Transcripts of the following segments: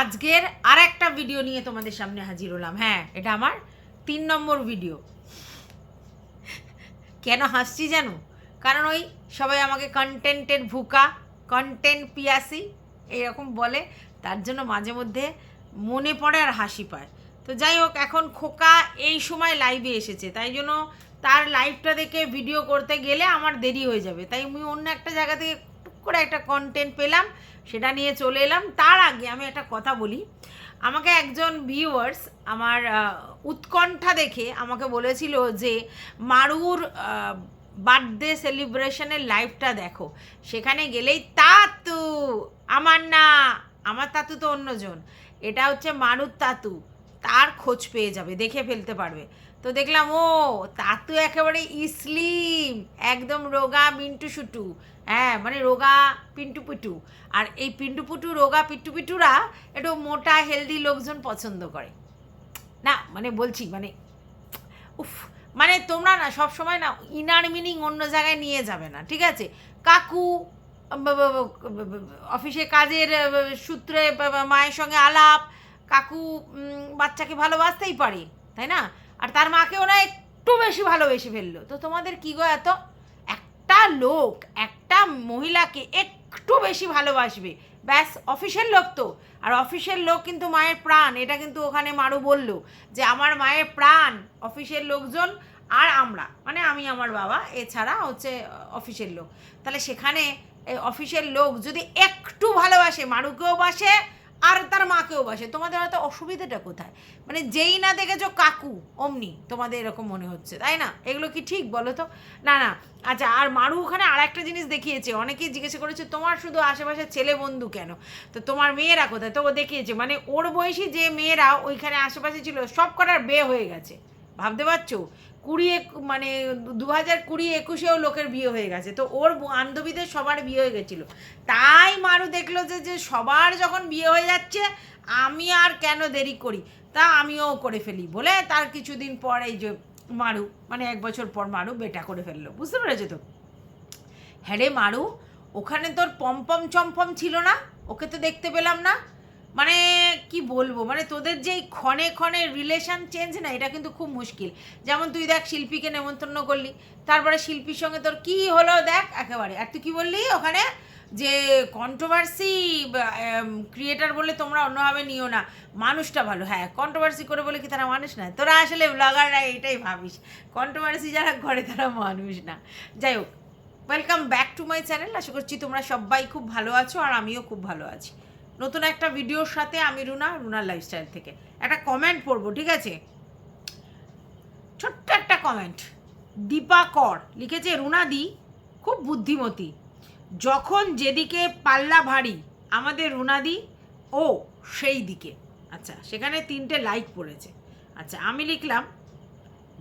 আজকের আর একটা ভিডিও নিয়ে তোমাদের সামনে হাজির হলাম। হ্যাঁ এটা আমার তিন নম্বর ভিডিও কেন হাসছি জানো? কারণ ওই সবাই আমাকে কন্টেন্টের ভুকা কন্টেন্ট পিয়াসি এরকম বলে, তার জন্য মাঝে মধ্যে মনে পড়ে আর হাসি পায়। তো যাই হোক, এখন খোকা এই সময় লাইভে এসেছে। তাই জন্য তার লাইভটা দেখে ভিডিও করতে গেলে আমার দেরি হয়ে যাবে। তাই আমি অন্য একটা জায়গা থেকে টুক করে একটা কন্টেন্ট পেলাম। সেটা নিয়ে চলে এলাম। তার আগে আমি একটা কথা বলি। আমাকে একজন ভিউয়ার্স আমার উৎকণ্ঠা দেখে আমাকে বলেছিল যে, মারুর বার্থডে সেলিব্রেশনের লাইভটা দেখো। সেখানে গেলেই, তাতু, আমার না, আমার তাতু তো অন্যজন। এটা হচ্ছে মারুর তাতু। তার খোঁজ পেয়ে যাবে, দেখে ফেলতে পারবে। তো দেখলাম, ও তাতু একেবারে ইসলিম, একদম রোগা মিন্টু শুটু হ্যাঁ মানে রোগা পিন্টু পিটু। আর এই পিন্টু পুটু, রোগা পিট্টু পিটুরা একটু মোটা, হেলদি লোকজন পছন্দ করে। না মানে বলছি মানে উফ মানে তোমরা না সব সময় না ইনার মিনিং অন্য জায়গায় নিয়ে যাবে না, ঠিক আছে? কাকু অফিসে কাজের সূত্রে মায়ের সঙ্গে আলাপ, কাকু বাচ্চাকে ভালোবাসতেই পারে, তাই না? আর তার মাকে ওরা একটু বেশি ভালোবেসে ফেলল। তো তোমাদের কি গো এত? একটা লোক, একটা মহিলাকে একটু বেশি ভালোবাসবে। ব্যাস, অফিসের লোক তো। আর অফিসের লোক কিন্তু মায়ের প্রাণ। এটা কিন্তু ওখানে মারু বলল যে, আমার মায়ের প্রাণ, অফিসের লোকজন আর আমরা। মানে আমি, আমার বাবা, এছাড়া হচ্ছে অফিসের লোক। তাহলে সেখানে অফিসের লোক যদি একটু ভালোবাসে, মারুকেও বাসে আর তার মাকেও বাসে। তোমাদের হয়তো অসুবিধাটা কোথায়? মানে যেই না দেখেছ কাকু, অমনি তোমাদের এরকম মনে হচ্ছে, তাই না? এগুলো কি ঠিক বলো তো? না না। আচ্ছা আর মারু ওখানে আর একটা জিনিস দেখিয়েছে। অনেকেই জিজ্ঞেস করেছে, তোমার শুধু আশেপাশে ছেলে বন্ধু কেন? তো তোমার মেয়েরা কোথায়? তো ও দেখিয়েছে মানে ওর বয়সী যে মেয়েরা ওইখানে আশেপাশে ছিল সব কটার বে হয়ে গেছে। ভাবতে পারছ? কুড়ি মানে দু হাজার কুড়ি একুশেও লোকের বিয়ে হয়ে গেছে। তো ওর বান্ধবীদের সবার বিয়ে হয়ে গেছিল। তাই মারু দেখল যে যে সবার যখন বিয়ে হয়ে যাচ্ছে, আমি আর কেন দেরি করি? তা আমিও করে ফেলি বলে তার কিছুদিন পর এই যে মারু মানে এক বছর পর মারু বেটা করে ফেলল। বুঝতে পেরেছ তো? হ্যাঁ রে মারু, ওখানে তোর পম্পম চম্পম ছিল না? ওকে তো দেখতে পেলাম না। মানে কি বলব? মানে তোদের যেই ক্ষণে ক্ষণে রিলেশন চেঞ্জ না, এটা কিন্তু খুব মুশকিল। যেমন তুই দেখ শিল্পীকে নেমন্তন্ন করলি, তারপরে শিল্পীর সঙ্গে তোর কি হলো দেখ একেবারে। আর তুই কি বললি? ওখানে যে কন্ট্রোভার্সি ক্রিয়েটার বলে তোমরা অন্যভাবে নিও না। মানুষটা ভালো হ্যাঁ কন্ট্রোভার্সি করে বলে কি তারা মানুষ না? তোরা আসলে ব্লগাররা এটাই ভাবিস। কন্ট্রোভার্সি যারা করে তারা মানুষ না। যাই হোক welcome back to my channel আশা করছি তোমরা সবাই খুব ভালো আছো, আর আমিও খুব ভালো আছি। নতুন একটা ভিডিওর সাথে আমি রুনা, রুনার লাইফস্টাইল থেকে। একটা কমেন্ট পড়ব, ঠিক আছে? ছোট্ট একটা কমেন্ট দীপা কর, লিখেছে রুনাদি খুব বুদ্ধিমতী। যখন যেদিকে পাল্লা ভারী, আমাদের রুনাদি ও সেই দিকে। আচ্ছা সেখানে তিনটে লাইক পড়েছে। আচ্ছা আমি লিখলাম,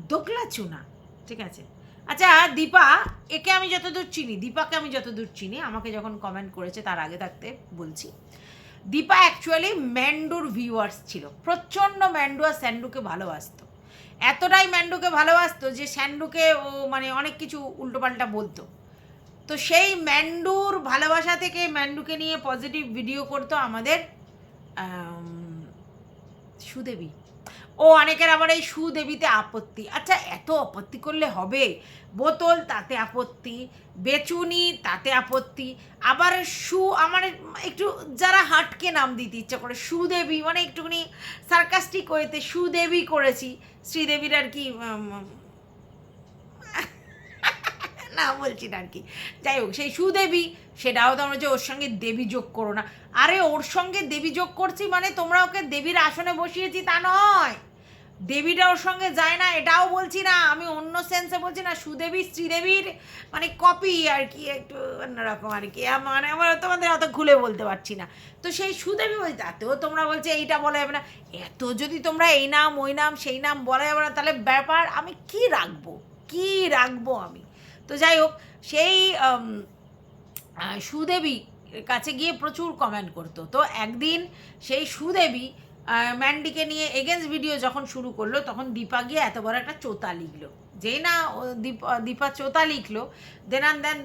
দোকলা চুনা। ঠিক আছে? আচ্ছা দীপা, একে আমি যতদূর চিনি, দীপাকে আমি যতদূর চিনি, আমাকে যখন কমেন্ট করেছে, তার আগে থাকতে বলছি। দীপা অ্যাকচুয়ালি ম্যান্ডুর ভিউয়ার্স ছিল। প্রচণ্ড ম্যান্ডু আর স্যান্ডুকে ভালোবাসত। এতটাই ম্যান্ডুকে ভালোবাসতো যে স্যান্ডুকে ও মানে অনেক কিছু উল্টোপাল্টা বলতো। তো সেই ম্যান্ডুর ভালোবাসা থেকে ম্যান্ডুকে নিয়ে পজিটিভ ভিডিও করতো আমাদের সুদেবী। ও অনেকের আবার এই সুদেবীতে আপত্তি। আচ্ছা এত আপত্তি করলে হবে? বোতল, তাতে আপত্তি। বেচুনি, তাতে আপত্তি। আবার সু, আমার একটু যারা হাটকে নাম দিতে ইচ্ছা করে, সুদেবী মানে একটুখানি সার্কাস্টিক ওয়েতে সুদেবী করেছি। শ্রীদেবীর আর কি না বলছি না আর কি। যাই হোক, সেই সুদেবী, সেটাও তোমরা যে ওর সঙ্গে দেবী যোগ করো না। আরে, ওর সঙ্গে দেবী যোগ করছি মানে তোমরা ওকে দেবীর আসনে বসিয়েছি তা নয়। দেবীটা ওর সঙ্গে যায় না, এটাও বলছি না, আমি অন্য সেন্সে বলছি না, সুদেবী, শ্রীদেবীর মানে কপি আর কি, একটু অন্যরকম আর কি মানে আমার তোমাদের অত খুলে বলতে পারছি না। তো সেই সুদেবী বলতে তাতেও তোমরা বলছে এইটা বলা যাবে না। এত যদি তোমরা এই নাম, ওই নাম, সেই নাম বলা যাবে না, তাহলে ব্যাপার আমি কি রাখব? কি রাখব আমি? তো যাই হোক, সেই সুদেবী কাছে গিয়ে প্রচুর কমেন্ট করতো। তো একদিন সেই সুদেবী ম্যান্ডিকে নিয়ে এগেন্স ভিডিও যখন শুরু করল, তখন দীপা গিয়ে এত বড় একটা চোতা লিখলো। যেই না দীপা দীপা চোতা লিখলো দেন অ্যান্ড দেন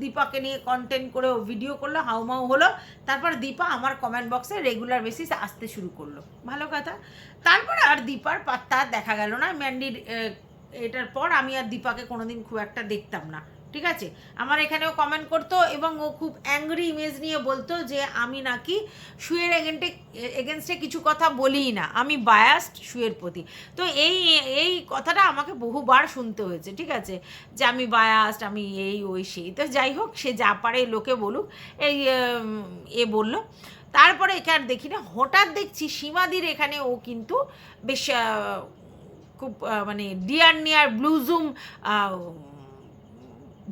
দীপাকে নিয়ে কন্টেন্ট করে ভিডিও করল হাউমাউ হলো। তারপর দীপা আমার কমেন্ট বক্সে রেগুলার বেসিস আসতে শুরু করল। ভালো কথা। তারপরে আর দীপার পাত্তা দেখা গেল না। ম্যান্ডির এটার পর আমি আর দীপাকে কোনোদিন খুব একটা দেখতাম না। ঠিক আছে? আমার এখানেও কমেন্ট করতো এবং ও খুব অ্যাংরি ইমেজ নিয়ে বলতো যে আমি নাকি শুয়ের এগেন্টে এগেনস্টে কিছু কথা বলিই না। আমি বায়াস্ট শুয়ের প্রতি। তো এই এই কথাটা আমাকে বহুবার শুনতে হয়েছে, ঠিক আছে? যে আমি বায়াস্ট আমি এই, ওই, সেই। তো যাই হোক, সে যা পারে লোকে বলুক, এই এ বলল। তারপরে এখানে দেখি না, হঠাৎ দেখছি সীমাদির এখানে ও কিন্তু বেশ খুব মানে ডিয়ার নিয়ার ব্লুজুম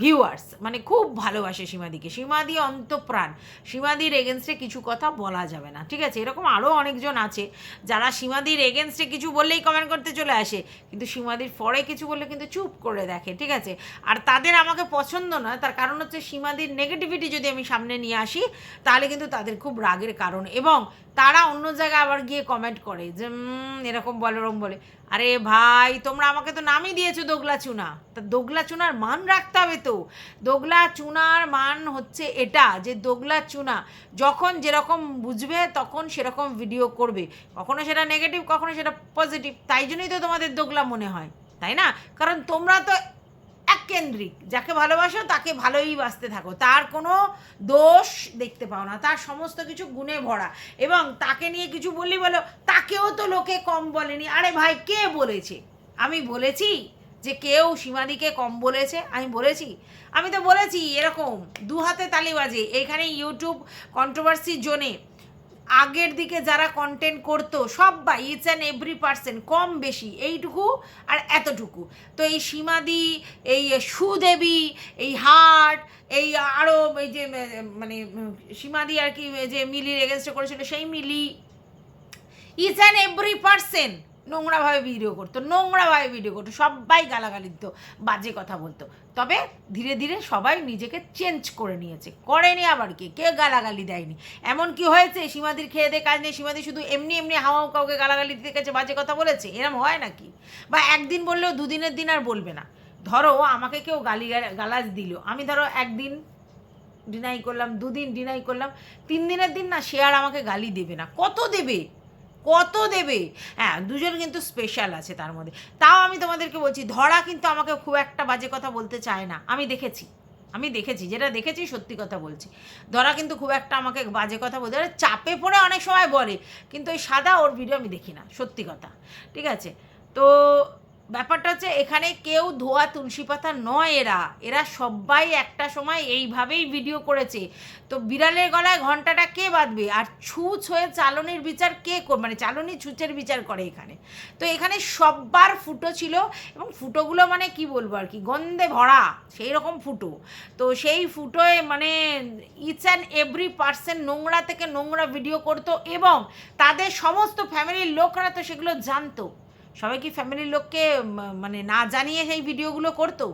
ভিউয়ার্স মানে খুব ভালোবাসে সীমাদিকে। সীমাদি অন্তপ্রাণ। সীমাদির এগেনস্টে কিছু কথা বলা যাবে না, ঠিক আছে? এরকম আরও অনেকজন আছে যারা সীমাদির এগেনস্টে কিছু বললেই কমেন্ট করতে চলে আসে, কিন্তু সীমাদির পরে কিছু বললে কিন্তু চুপ করে দেখে, ঠিক আছে? আর তাদের আমাকে পছন্দ নয় তার কারণ হচ্ছে সীমাদির নেগেটিভিটি যদি আমি সামনে নিয়ে আসি, তাহলে কিন্তু তাদের খুব রাগের কারণ। এবং তারা অন্য জায়গায় আবার গিয়ে কমেন্ট করে যে এরকম বলে, ওরকম বলে। আরে ভাই, তোমরা আমাকে তো নামই দিয়েছ দোগলা চুনা। তা দোগলা চুনার মান রাখতে হবে তো। দোগলা চুনার মান হচ্ছে এটা, যে দোগলা চুনা যখন যেরকম বুঝবে তখন সেরকম ভিডিও করবে। কখনো সেটা নেগেটিভ কখনো সেটা পজিটিভ তাই জন্যই তো তোমাদের দোগলা মনে হয়, তাই না? কারণ তোমরা তো এককেন্দ্রিক যাকে ভালোবাসো তাকে ভালোই বাসতে থাকো। তার কোনো দোষ দেখতে পাও না। তার সমস্ত কিছু গুণে ভরা। এবং তাকে নিয়ে কিছু বললি বলো, তাকেও তো লোকে কম বলেনি। আরে ভাই, কে বলেছে? আমি বলেছি যে কেউ সীমাদিকে কম বলেছে? আমি বলেছি? আমি তো বলেছি, এরকম দু হাতে তালি বাজে। এখানে ইউটিউব কন্ট্রোভার্সি জোনে আগের দিকে যারা কন্টেন্ট করতো সবাই ইটস অ্যান্ড এভরি পার্সেন্ট কম বেশি এইটুকু আর এতটুকু। তো এই সীমাদি, এই সুদেবী, এই হাট, এই আরও এই যে মানে সীমাদি আর কি যে মিলির এগেনস্টে করেছিল, সেই Mili each and every person নোংরাভাবে video করতো, নোংরাভাবে ভিডিও করতো, সবাই গালাগালি দিত, বাজে কথা বলতো। তবে ধীরে ধীরে সবাই নিজেকে চেঞ্জ করে নিয়েছে। করেনি আবার কি? কে গালাগালি দেয়নি? এমন কি হয়েছে? সীমাদির খেয়ে দিয়ে কাজ নেই, সীমাদি শুধু এমনি এমনি হাওয়া কাউকে গালাগালি দিতে গেছে, বাজে কথা বলেছে? এরম হয় নাকি? বা একদিন বললেও দুদিনের দিন আর বলবে না। ধরো আমাকে কেউ গালি গালাজ দিল। আমি ধরো একদিন ডিনাই করলাম, দুদিন ডিনাই করলাম, তিন দিনের দিন না সে আর আমাকে গালি দেবে না। কত দেবে? কত দেবে? হ্যাঁ দুজন কিন্তু স্পেশাল আছে তার মধ্যে। তাও আমি তোমাদেরকে বলছি, ধরা কিন্তু আমাকে খুব একটা বাজে কথা বলতে চায় না। আমি দেখেছি আমি দেখেছি, যেটা দেখেছি সত্যি কথা বলছি। ধরা কিন্তু খুব একটা আমাকে বাজে কথা বলতে চাপে পড়ে অনেক সময় বলে, কিন্তু ওই সাদা ওর ভিডিও আমি দেখি না, সত্যি কথা। ঠিক আছে? তো ব্যাপারটা হচ্ছে এখানে কেউ ধোয়া তুলসী পাতা নয় এরা। এরা সবাই একটা সময় এইভাবেই ভিডিও করেছে। তো বিড়ালের গলায় ঘন্টাটা কে বাঁধবে? আর ছুঁচ হয়ে চালনির বিচার কে কর মানে চালনি ছুঁচের বিচার করে এখানে। তো এখানে সব্বার ফুটো ছিল এবং ফুটোগুলো মানে কি বলব আর কি, গন্ধে ভরা সেই রকম ফুটো। তো সেই ফুটোয় মানে ইচ অ্যান্ড এভরি পার্সেন্ট নোংরা থেকে নোংরা ভিডিও করতো এবং তাদের সমস্ত ফ্যামিলির লোকরা তো সেগুলো জানতো। সবাই কি ফ্যামিলির লোককে মানে না জানিয়ে সেই ভিডিওগুলো করতো?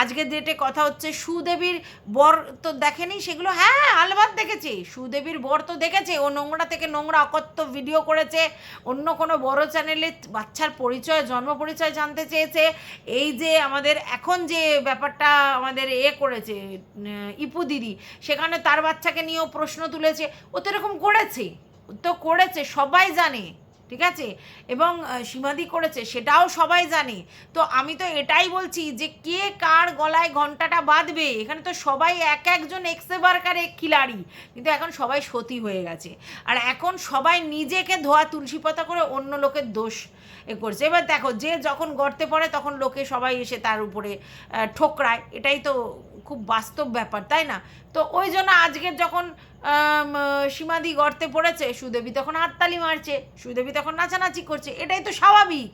আজকের ডেটে কথা হচ্ছে, সুদেবীর বর তো দেখেনি সেগুলো? হ্যাঁ আলবাদ দেখেছে। সুদেবীর বর তো দেখেছে, ও নোংরা থেকে নোংরা অকথ্য ভিডিও করেছে, অন্য কোনো বড় চ্যানেলে বাচ্চার পরিচয়, জন্ম পরিচয় জানতে চেয়েছে। এই যে আমাদের এখন যে ব্যাপারটা আমাদের এ করেছে ইপু দিদি, সেখানে তার বাচ্চাকে নিয়েও প্রশ্ন তুলেছে। ও তো এরকম করেছে তো করেছে, সবাই জানে। ঠিক আছে? এবং সীমাদি করেছে, সেটাও সবাই জানে। তো আমি তো এটাই বলছি যে, কে কার গলায় ঘন্টাটা বাঁধবে? এখানে তো সবাই এক একজন এক্সেবারকার এক খিলাড়ি। কিন্তু এখন সবাই সতী হয়ে গেছে। আর এখন সবাই নিজেকে ধোয়া, তুলসী পাতা করে অন্য লোকের দোষ এ করছে। এবার দেখো, যে যখন গর্তে পড়ে, তখন লোকে সবাই এসে তার উপরে ঠোকরায়। এটাই তো খুব বাস্তব ব্যাপার, তাই না? তো ওই জন্য আজকের যখন সীমাদি গর্তে পড়েছে, সুদেবী তখন হাততালি মারছে, সুদেবী তখন নাচানাচি করছে, এটাই তো স্বাভাবিক,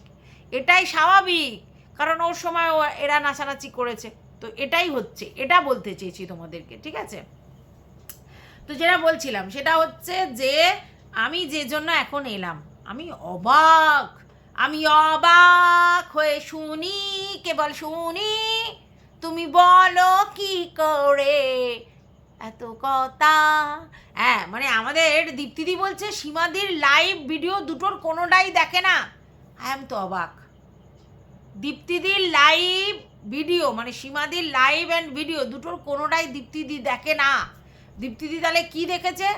এটাই স্বাভাবিক, কারণ ওর সময় এরা নাচানাচি করেছে, তো এটাই হচ্ছে, এটা বলতে চেয়েছি তোমাদেরকে, ঠিক আছে? তো যেটা বলছিলাম, সেটা হচ্ছে যে, আমি যে জন্য এখন এলাম, আমি অবাক আমি অবাক হয়ে শুনি, কেবল শুনি তুমি বলো কি করে? এত কথা। হ্যাঁ মানে আমাদের দীপ্তিদি বলছে, সীমাদির লাইভ ভিডিও দুটোর কোনোটাই দেখে না। আই এম তো অবাক। দীপ্তিদির লাইভ ভিডিও মানে সীমাদির লাইভ অ্যান্ড ভিডিও দুটোর কোনোটাই দীপ্তিদি দেখে না। দীপ্তিদি তাহলে কি দেখেছে?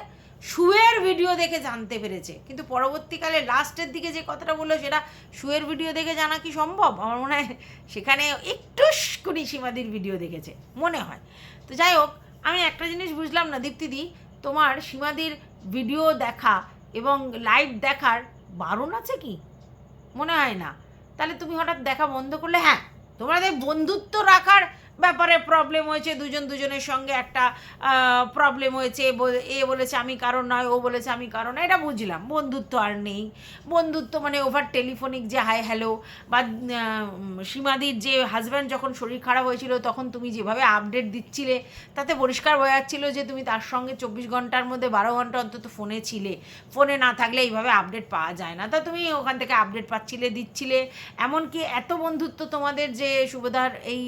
শুয়ের ভিডিও দেখে জানতে পেরেছে। কিন্তু পরবর্তীকালে লাস্টের দিকে যে কথাটা বলল, সেটা শুয়ের ভিডিও দেখে জানা কি সম্ভব? আমার মনে হয় সেখানে একটু করে সীমাদির ভিডিও দেখেছে, মনে হয়। তো যাই হোক, আমি একটা জিনিস বুঝলাম না দীপ্তিদি তোমার সীমাদির ভিডিও দেখা এবং লাইভ দেখার বারণ আছে কি? মনে হয় না। তাহলে তুমি হঠাৎ দেখা বন্ধ করলে হ্যাঁ তোমাদের বন্ধুত্ব রাখার ব্যাপারে প্রবলেম হয়েছে দুজন দুজনের সঙ্গে একটা প্রবলেম হয়েছে এ বলেছে আমি কারণ নয় ও বলেছে আমি কারণ নয়, এটা বুঝলাম বন্ধুত্ব আর নেই। বন্ধুত্ব মানে ওভার টেলিফোনিক যে হাই হ্যালো বা সীমাদির যে হাজব্যান্ড যখন শরীর খারাপ হয়েছিল তখন তুমি যেভাবে আপডেট দিচ্ছিলে তাতে পরিষ্কার বোঝা যাচ্ছিল যে তুমি তার সঙ্গে চব্বিশ ঘণ্টার মধ্যে বারো ঘণ্টা অন্তত ফোনে ছিলে। ফোনে না থাকলে এইভাবে আপডেট পাওয়া যায় না। তা তুমি ওখান থেকে আপডেট পাচ্ছিলে দিচ্ছিলে। এমনকি এত বন্ধুত্ব তোমাদের যে সুভদার এই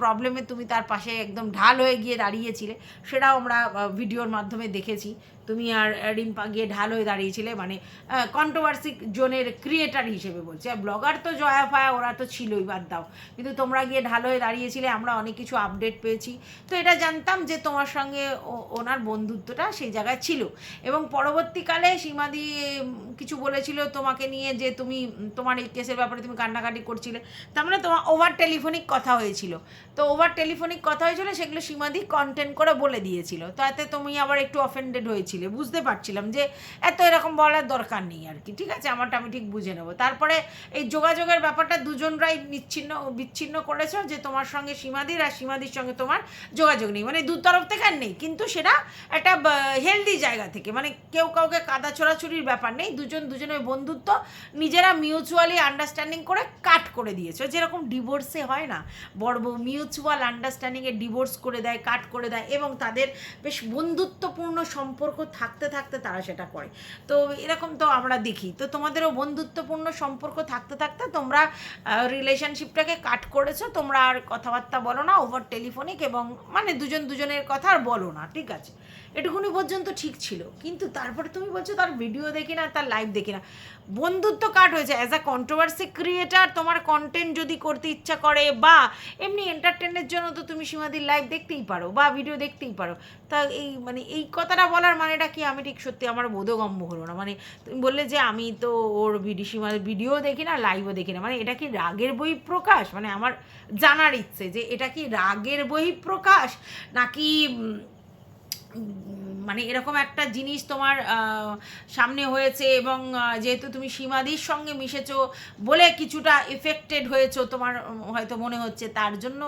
প্রবলেমে তুমি তার পাশে একদম ঢাল হয়ে গিয়ে দাঁড়িয়েছিলে, সেটাও আমরা ভিডিওর মাধ্যমে দেখেছি। তুমি আর রিম্পা গিয়ে ঢাল হয়ে দাঁড়িয়েছিলে মানে কন্ট্রোভার্সি জোনের ক্রিয়েটার হিসেবে বলছি। আর ব্লগার তো জয়া ফায়া, ওরা তো ছিলই, বাদ দাও। কিন্তু তোমরা গিয়ে ঢাল হয়ে দাঁড়িয়েছিলে, আমরা অনেক কিছু আপডেট পেয়েছি। তো এটা জানতাম যে তোমার সঙ্গে ওনার বন্ধুত্বটা সেই জায়গায় ছিল। এবং পরবর্তীকালে সীমাদি কিছু বলেছিল তোমাকে নিয়ে যে তুমি, তোমার এই কেসের ব্যাপারে তুমি কান্নাকাটি করছিলে। তার মানে তোমার ওভার টেলিফোনিক কথা হয়েছিল। তো ওভার টেলিফোনিক কথা হয়েছিল, সেগুলো সীমাদি কন্টেন্ট করে বলে দিয়েছিল। তাতে তুমি আবার একটু অফেন্ডেড হয়েছিলে। বুঝতে পারছিলাম যে এত এরকম বলার দরকার নেই আর কি। ঠিক আছে? আমারটা আমি ঠিক বুঝে নেব। তারপরে এই যোগাযোগের ব্যাপারটা দুজনরাই নিচ্ছিন্ন, বিচ্ছিন্ন করেছ যে তোমার সঙ্গে সীমাদির আর সীমাদির সঙ্গে তোমার যোগাযোগ নেই। মানে দু তরফ থেকে আর নেই। কিন্তু সেটা একটা হেলদি জায়গা থেকে। মানে কেউ কাউকে কাদা ছোড়াছুরির ব্যাপার নেই। দুজন, দুজনের বন্ধুত্ব নিজেরা মিউচুয়ালি আন্ডারস্ট্যান্ডিং করে কাট করে দিয়েছ। যেরকম ডিভোর্সে হয় না, বড় বউ মিউচুয়াল আন্ডারস্ট্যান্ডিংয়ে ডিভোর্স করে দেয় কাট করে দেয় এবং তাদের বেশ বন্ধুত্বপূর্ণ সম্পর্ক থাকতে থাকতে তারা সেটা করে। তো এরকম তো আমরা দেখি। তো তোমাদেরও বন্ধুত্বপূর্ণ সম্পর্ক থাকতে থাকতে তোমরা রিলেশনশিপটাকে কাট করেছ, তোমরা আর কথাবার্তা বলো না ওভার টেলিফোনিক এবং মানে দুজন দুজনের কথা আর বলো না, ঠিক আছে? এটুকুনি পর্যন্ত ঠিক ছিল। কিন্তু তারপরে তুমি বলছো তার ভিডিও দেখি না, তার লাইভ দেখি না। বন্ধুত্ব কাট হয়েছে। অ্যাজ আ কন্ট্রোভার্সি ক্রিয়েটার তোমার কন্টেন্ট যদি করতে ইচ্ছা করে বা এমনি এন্টারটেনের জন্য তো তুমি সীমাদির লাইভ দেখতেই পারো বা ভিডিও দেখতেই পারো। তা এই মানে এই কথাটা বলার মানেটা কি? আমি ঠিক সত্যি আমার বোধগম্য হলো না। মানে তুমি বললে যে আমি তো ওর ভিডিও সীমাদের ভিডিও দেখি না লাইভও দেখি না। মানে এটা কি রাগের বই প্রকাশ মানে আমার জানার ইচ্ছে যে এটা কি রাগের বই প্রকাশ নাকি 嗯嗯。মানে এরকম একটা জিনিস তোমার সামনে হয়েছে এবং যেহেতু তুমি সীমাদির সঙ্গে মিশেছো বলে কিছুটা এফেক্টেড হয়েছো তোমার হয়তো মনে হচ্ছে, তার জন্য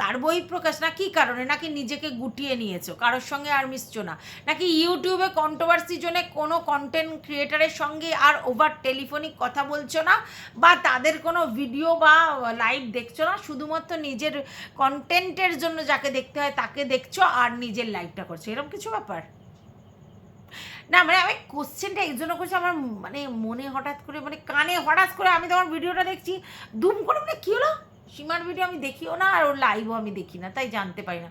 তার বই প্রকাশ না, কি কারণে? নাকি নিজেকে গুটিয়ে নিয়েছো? কারোর সঙ্গে আর মিশছো না। নাকি ইউটিউবে কন্ট্রোভার্সি জন্য কোনো কন্টেন্ট ক্রিয়েটারের সঙ্গে আর ওভার টেলিফোনিক কথা বলছো না? বা তাদের কোনো ভিডিও বা লাইভ দেখছ না? শুধুমাত্র নিজের কন্টেন্টের জন্য যাকে দেখতে হয় তাকে দেখছ আর নিজের লাইভটা করছ? এরকম কিছু ব্যাপার? না মানে আমি কোশ্চেনটা এই জন্য করছি, আমার মানে মনে হঠাৎ করে মানে কানে হঠাৎ করে আমি তোমার ভিডিওটা দেখছি, দুম করে মানে কী হলো? সীমার ভিডিও আমি দেখিও না, আর ওর লাইভও আমি দেখি না, তাই জানতে পারি না।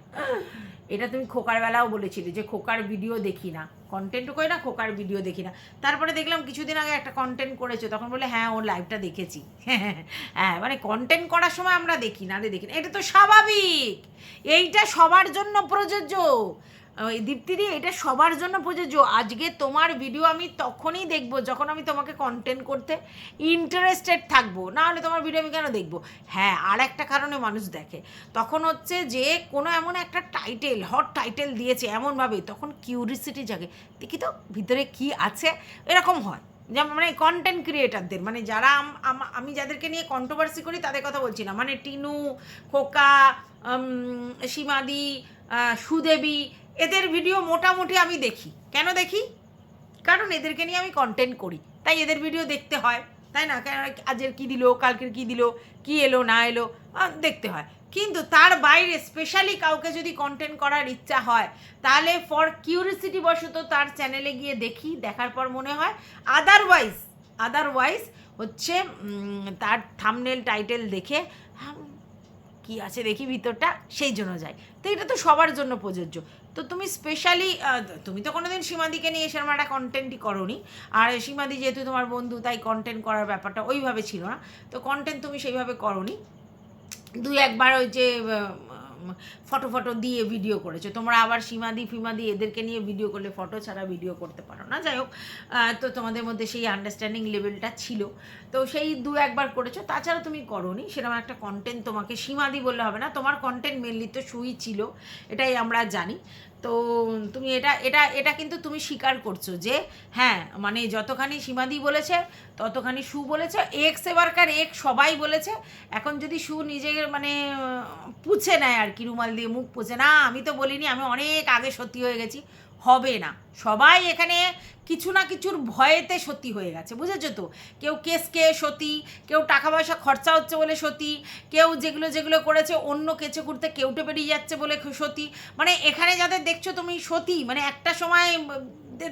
এটা তুমি খোকার বেলাও বলেছিলে যে খোকার ভিডিও দেখি না। কন্টেন্টও করি না, খোকার ভিডিও দেখি না। তারপরে দেখলাম কিছুদিন আগে একটা কন্টেন্ট করেছ, তখন বলে হ্যাঁ ওর লাইভটা দেখেছি। হ্যাঁ মানে কন্টেন্ট করার সময় আমরা দেখি না রে দেখি না। এটা তো স্বাভাবিক! এইটা সবার জন্য প্রযোজ্য। দীপ্তিদি এটা সবার জন্য প্রযোজ্য। আজকে তোমার ভিডিও আমি তখনই দেখব যখন আমি তোমাকে কন্টেন্ট করতে ইন্টারেস্টেড থাকব। না হলে তোমার ভিডিও আমি কেন দেখব? হ্যাঁ আর একটা কারণে মানুষ দেখে। তখন হচ্ছে যে, কোনো এমন একটা টাইটেল হট টাইটেল দিয়েছে এমনভাবে, তখন কিউরিসিটি জাগে। দেখি তো, ভিতরে কি আছে? এরকম হয়। যেমন মানে কন্টেন্ট ক্রিয়েটারদের মানে যারা আম- যাদেরকে নিয়ে কন্ট্রোভার্সি করি, তাদের কথা বলছি না। মানে টিনু, খোকা সীমাদি সুদেবী এদের ভিডিও মোটামুটি আমি দেখি। কেন দেখি? কারণ এদেরকে নিয়ে আমি কন্টেন্ট করি। তাই এদের ভিডিও দেখতে হয়। তাই না? কেন আজের কী দিল, কালকের কী দিল, কী এলো, না এলো দেখতে হয়। কিন্তু তার বাইরে স্পেশালি কাউকে যদি কন্টেন্ট করার ইচ্ছা হয়, তাহলে ফর কিউরিসিটি বশত তার চ্যানেলে গিয়ে দেখি, দেখার পর মনে হয়। আদারওয়াইজ আদারওয়াইজ হচ্ছে তার থামনেল টাইটেল দেখে কি আছে দেখি ভিতরটা, সেই জন্য যাই। তো এটা তো সবার জন্য প্রযোজ্য। তো তুমি স্পেশালি তুমি তো কোনোদিন সীমাদিকে নিয়ে সেরকম একটা কন্টেন্টই করনি। আর সীমাদি যেহেতু তোমার বন্ধু, তাই কন্টেন্ট করার ব্যাপারটা ওইভাবে ছিল না। তো কন্টেন্ট তুমি সেইভাবে করনি। দুই একবার ওই যে ফটো ফটো দিয়ে ভিডিও করেছ। তোমরা আবার সীমাদি, ফিমাদি এদেরকে নিয়ে ভিডিও করলে ফটো ছাড়া ভিডিও করতে পারো না। যাই হোক তো তোমাদের মধ্যে সেই আন্ডারস্ট্যান্ডিং লেভেলটা ছিল। তো সেই দু একবার করেছ, তাছাড়া তুমি করোনি। সেরকম একটা কন্টেন্ট তোমাকে সীমাদি বললে হবে না। তোমার কন্টেন্ট মেনলি তো সুই ছিল, এটাই আমরা জানি। তো তুমি এটা এটা এটা কিন্তু তুমি স্বীকার করছ যে হ্যাঁ মানে যতখানি সীমাদি বলেছে, ততখানি সু বলেছে এক্স এবারকার এক সবাই বলেছে, এখন যদি সু নিজের মানে পুছে নেয় আর কি রুমাল দিয়ে, মুখ পুছে, না, আমি তো বলিনি, আমি অনেক আগে সত্যি হয়ে গেছি হবে না। সবাই এখানে কিছু না কিছুর ভয়েতে সতী হয়ে গেছে, বুঝেছ তো? কেউ কেসকে সতী, কেউ টাকা পয়সা খরচা হচ্ছে বলে সতী, কেউ যেগুলো যেগুলো করেছে অন্য কেচে করতে কেউটে বেরিয়ে যাচ্ছে বলে সতী। মানে এখানে যাদের দেখছ তুমি সতী মানে একটা সময়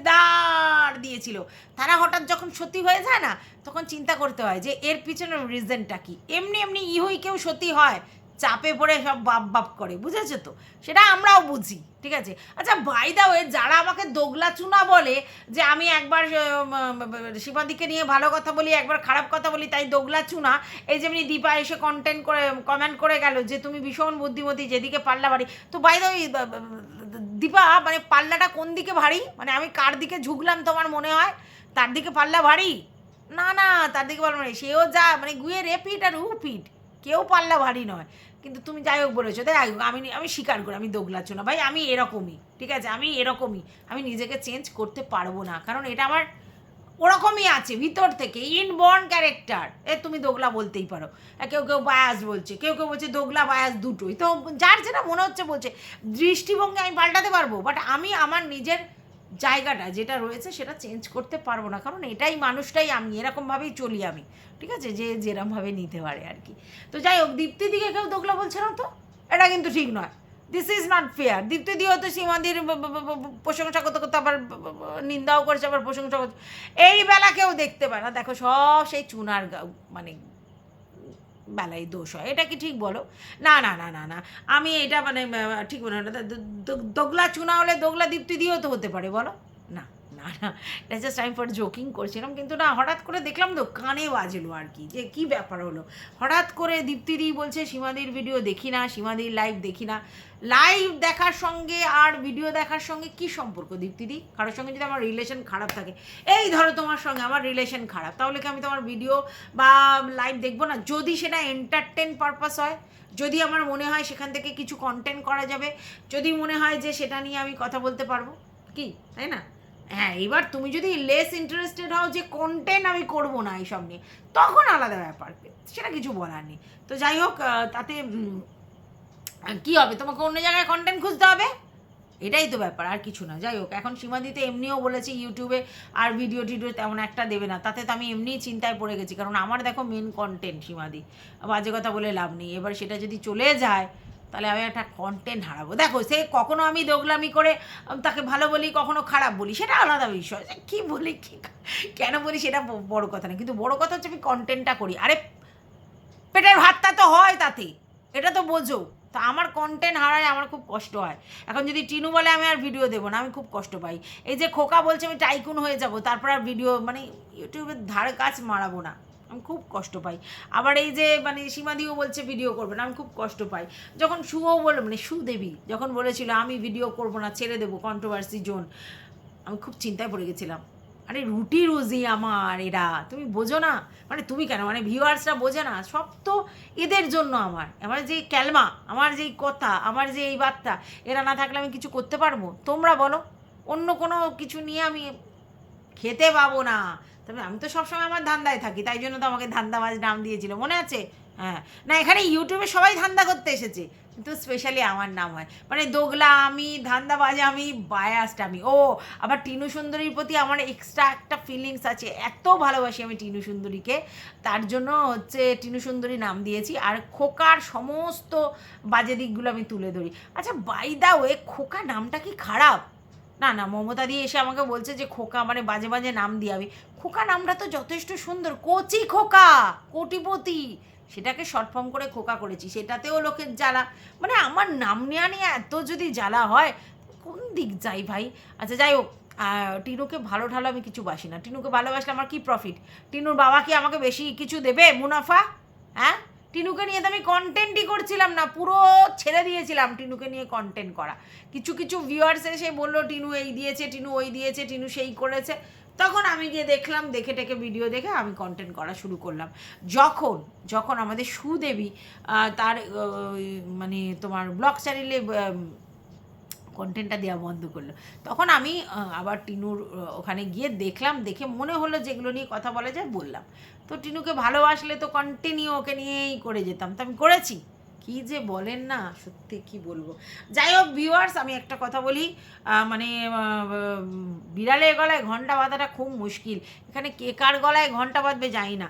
দাঁড় দিয়েছিল। তারা হঠাৎ যখন সতী হয়ে যায় না, তখন চিন্তা করতে হয় যে এর পিছনের রিজনটা কি? এমনি এমনি ইহই কেউ সতী হয়, চাপে পড়ে সব বাপ বাপ করে, বুঝেছ তো? সেটা আমরাও বুঝি। ঠিক আছে? আচ্ছা বাই দা ওয়ে যারা আমাকে দোগলা চুনা বলে যে আমি একবার শিবাদিকে নিয়ে ভালো কথা বলি, একবার খারাপ কথা বলি, তাই দোগলা চুনা। এই যেমনি দীপা এসে কন্টেন্ট করে কমেন্ট করে গেল যে তুমি ভীষণ বুদ্ধিমতী, যেদিকে পাল্লা বাড়ি। তো বাই দা ওই দীপা মানে পাল্লাটা কোন দিকে ভারী? মানে আমি কার দিকে ঝুঁকলাম তোমার মনে হয়? তার দিকে পাল্লা ভারী? না না, তার দিকে পাল্লা ভারী। সেও যা মানে গুয়ে রেপিট আর উপিট কেউ পাল্লা ভারী নয়। কিন্তু তুমি যাই হোক বলেছ, তাই আমি আমি স্বীকার করি, আমি দোগলাচ্ছ না ভাই, আমি এরকমই, ঠিক আছে? আমি এরকমই, আমি নিজেকে চেঞ্জ করতে পারব না, কারণ এটা আমার ওরকমই আছে, ভিতর থেকে ইনবর্ন ক্যারেক্টার এ, তুমি দোগলা বলতেই পারো। কেউ কেউ বায়াস বলছে, কেউ কেউ বলছে দোগলা বায়াস দুটোই। তো যার যেটা মনে হচ্ছে বলছে, দৃষ্টিভঙ্গি আমি পাল্টাতে পারব বাট আমি আমার নিজের জায়গাটা যেটা রয়েছে সেটা চেঞ্জ করতে পারব না। কারণ এটাই মানুষটাই আমি, এরকমভাবেই চলি আমি। ঠিক আছে? যে যেরমভাবে নিতে পারে আর কি। তো যাই হোক, দীপ্তি দিকে কেউ দোগলা বলছে না তো? এটা কিন্তু ঠিক নয়। This is not fair Dipti দিয়েও তো সীমাদির প্রশংসা করতে করতে আবার নিন্দাও করছে, আবার প্রশংসা করছে। এই বেলা কেউ দেখতে পায় না। দেখো সব সেই চুনার মানে বেলায় দোষ হয়। এটা কি ঠিক বলো? না না না না না। আমি এটা মানে ঠিক ঠিক হয় না। দোগলা চুনা হলে দোগলা দীপ্তি দিয়েও তো হতে পারে, বলো? না না এটা জাস্ট আমি ফর জোকিং করছিলাম, কিন্তু না, হঠাৎ করে দেখলাম তো কানে বাজলো আর কি, যে কি ব্যাপার হলো? হঠাৎ করে দীপ্তিদি বলছে, সীমাদির ভিডিও দেখি না, সীমাদির লাইভ দেখি না। লাইভ দেখার সঙ্গে আর ভিডিও দেখার সঙ্গে কি সম্পর্ক দীপ্তিদি? কারোর সঙ্গে যদি আমার রিলেশন খারাপ থাকে। এই ধরো তোমার সঙ্গে আমার রিলেশন খারাপ, তাহলে কি আমি তোমার ভিডিও বা লাইভ দেখব না? যদি সেটা এন্টারটেন পারপাস হয়, যদি আমার মনে হয় সেখান থেকে কিছু কন্টেন্ট করা যাবে, যদি মনে হয় যে সেটা নিয়ে আমি কথা বলতে পারব, কি? তাই না? হ্যাঁ এবার তুমি যদি লেস ইন্টারেস্টেড হও যে কন্টেন্ট আমি করব না এইসব নিয়ে, তখন আলাদা ব্যাপার। সেটা কিছু বলার নেই। তো যাই হোক তাতে কি হবে? তোমাকে অন্য জায়গায় কন্টেন্ট খুঁজতে হবে? এটাই তো ব্যাপার, আর কিছু না। যাই হোক, এখন সীমাদিতে এমনিও বলেছে ইউটিউবে আর ভিডিও টিডিও তেমন একটা দেবে না। তাতে তো আমি এমনিই চিন্তায় পড়ে গেছি, কারণ আমার দেখো মেন কন্টেন্ট সীমাদি। বাজে কথা বলে লাভ নেই। এবার সেটা যদি চলে যায় তাহলে আমি একটা কন্টেন্ট হারাবো। দেখো, সে কখনো আমি দোগলামি করে তাকে ভালো বলি, কখনো খারাপ বলি, সেটা আলাদা বিষয়। কী বলি, কী কেন বলি, সেটা বড় কথা না। কিন্তু বড় কথা হচ্ছে আমি কন্টেন্টটা করি। আরে, পেটের ভাতটা তো হয় তাতে, এটা তো বোঝো। তা আমার কন্টেন্ট হারায়, আমার খুব কষ্ট হয়। এখন যদি টিনু বলে, আমি আর ভিডিও দেবো না, আমি খুব কষ্ট পাই। এই যে খোকা বলছে, আমি টাইকুন হয়ে যাব, তারপর আর ভিডিও মানে ইউটিউবের ধারে কাজ মারাবো না। আমি খুব কষ্ট পাই। আবার এই যে মানে সীমাদিও বলছে ভিডিও করবে না, আমি খুব কষ্ট পাই। যখন সুও বলে মানে সুদেবী যখন বলেছিল, আমি ভিডিও করব না, ছেড়ে দেবো কন্ট্রোভার্সি জোন আমি খুব চিন্তায় পড়ে গেছিলাম। আরে রুটি রুজি আমার এরা, তুমি বোঝো না? মানে তুমি কেন? মানে ভিউয়ার্সরা বোঝে না, সব তো এদের জন্য আমার। আমার যে ক্যালমা, আমার যেই কথা, আমার যে এই বার্তা, এরা না থাকলে আমি কিছু করতে পারব? তোমরা বলো, অন্য কোনো কিছু নিয়ে আমি খেতে পাবো না। তবে আমি তো সবসময় আমার ধান্দায় থাকি, তাই জন্য তো আমাকে ধান্দাবাজ নাম দিয়েছিল, মনে আছে? হ্যাঁ। না, এখানে ইউটিউবে সবাই ধান্দা করতে এসেছে, কিন্তু স্পেশালি আমার নাম হয়। মানে দোগলা আমি, ধান্দাবাজ আমি বায়াস্ট আমি। ও, আবার টিনু সুন্দরীর প্রতি আমার এক্সট্রা একটা ফিলিংস আছে, এত ভালোবাসি আমি টিনু সুন্দরীকে। তার জন্য হচ্ছে টিনু সুন্দরী নাম দিয়েছি, আর খোকার সমস্ত বাজে দিকগুলো আমি তুলে ধরি। আচ্ছা বাই দা ওয়ে খোকা নামটা কি খারাপ? না না, মমতা দিয়ে এসে আমাকে বলছে যে খোকা মানে বাজে বাজে নাম দিয়ে আমি খোকা নামটা তো যথেষ্ট সুন্দর। কচি খোকা, কোটিপতি। সেটাকে শর্ট ফর্ম করে খোকা করেছি। সেটাতেও লোকের জ্বালা। মানে আমার নাম নেওয়া নিয়ে এত যদি জ্বালা হয়, কোন দিক যাই ভাই? আচ্ছা যাই হোক টিনুকে ভালো ঢালো আমি কিছু বাসি না। টিনুকে ভালোবাসলে আমার কি প্রফিট টিনুর বাবা কি আমাকে বেশি কিছু দেবে? মুনাফা? হ্যাঁ? টিনুকে নিয়ে তো আমি কন্টেন্টই করছিলাম না, পুরো ছেড়ে দিয়েছিলাম টিনুকে নিয়ে কন্টেন্ট করা। কিছু কিছু ভিউয়ার্স এসে বলল, টিনু এই দিয়েছে, টিনু ওই দিয়েছে, টিনু সেই করেছে। তখন আমি গিয়ে দেখলাম, দেখে টেকে ভিডিও দেখে আমি কন্টেন্ট করা শুরু করলাম। যখন যখন আমাদের সুদেবী তার মানে তোমার ব্লগ চ্যানেলে কন্টেন্টটা দেওয়া বন্ধ করল। তখন আমি আবার টিনুর ওখানে গিয়ে দেখলাম, দেখে মনে হলো যেগুলো নিয়ে কথা বলা যায় বললাম। তো টিনুকে ভালোবাসলে তো কন্টিনিউ ওকে নিয়েই করে যেতাম। তো আমি করেছি। কি যে বলেন না, সত্যি কি বলব। যাই হোক ভিউয়ার্স আমি একটা কথা বলি মানে বিড়ালের গলায় ঘণ্টা বাঁধাটা খুব মুশকিল। এখানে কে কার গলায় ঘণ্টা বাঁধবে যাই না।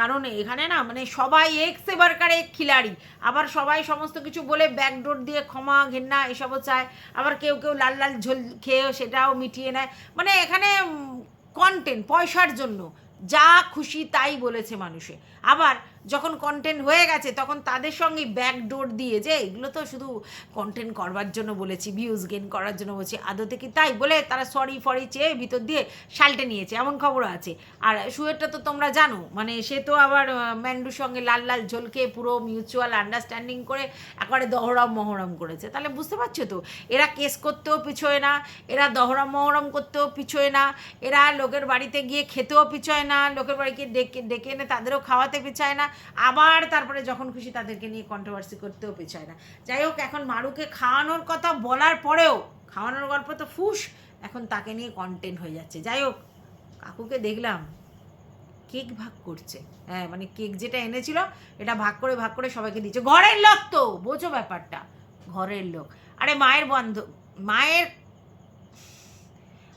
কারণ এখানে না মানে সবাই এক্স এবারকার এক খিলাড়ি। আবার সবাই সমস্ত কিছু বলে ব্যাকডোর দিয়ে ক্ষমা, ঘেন্না এসবও চায়। আবার কেউ কেউ লাল লাল ঝোল খেয়েও সেটাও মিটিয়ে নেয়। মানে এখানে কন্টেন্ট পয়সার জন্য। যা খুশি তাই বলেছে মানুষে। আবার যখন কন্টেন্ট হয়ে গেছে, তখন তাদের সঙ্গে ব্যাকডোর দিয়ে যে, এগুলো তো শুধু কন্টেন্ট করবার জন্য বলেছি ভিউজ গেন করার জন্য বলছি, আদতে কি তাই? বলে তারা সরি ফরি চেয়ে ভিতর দিয়ে শালটে নিয়েছে, এমন খবর আছে। আর সুয়েরটা তো তোমরা জানো মানে সে তো আবার ম্যান্ডুর সঙ্গে লাল লাল ঝলকে পুরো মিউচুয়াল আন্ডারস্ট্যান্ডিং করে একবারে দহরম মহরম করেছে। তাহলে বুঝতে পারছ তো? এরা কেস করতেও পিছোয় না, এরা দহরম মহরম করতেও পিছোয় না, এরা লোকের বাড়িতে গিয়ে খেতেও পিছোয় না, লোকের বাড়িকে ডেকে ডেকে এনে তাদেরও খাওয়াতে পিছায় না আবার তারপরে যখন খুশি তাদেরকে নিয়ে কন্ট্রোভার্সি করতেও পিছায় না। যাই হোক, এখন মারুকে খাওয়ানোর কথা বলার পরেও, খাওয়ানোর গল্প তো ফুস, এখন তাকে নিয়ে কন্টেন্ট হয়ে যাচ্ছে। যাই হোক, কাকুকে দেখলাম কেক ভাগ করছে। হ্যাঁ মানে কেক যেটা এনেছিল, এটা ভাগ করে ভাগ করে সবাইকে দিচ্ছে। ঘরের লোক তো, বোঝো ব্যাপারটা। ঘরের লোক। আরে মায়ের বন্ধ, মায়ের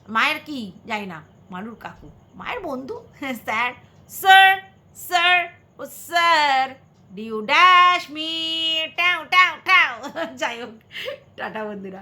মায়ের কি? যাই না। মারুর কাকু। মায়ের বন্ধু? Sir sir sir. ও স্যার ডিউ ড্যাশ মি ট্যাও ট্যাও ট্যাও যাই হোক টাটা বন্ধুরা।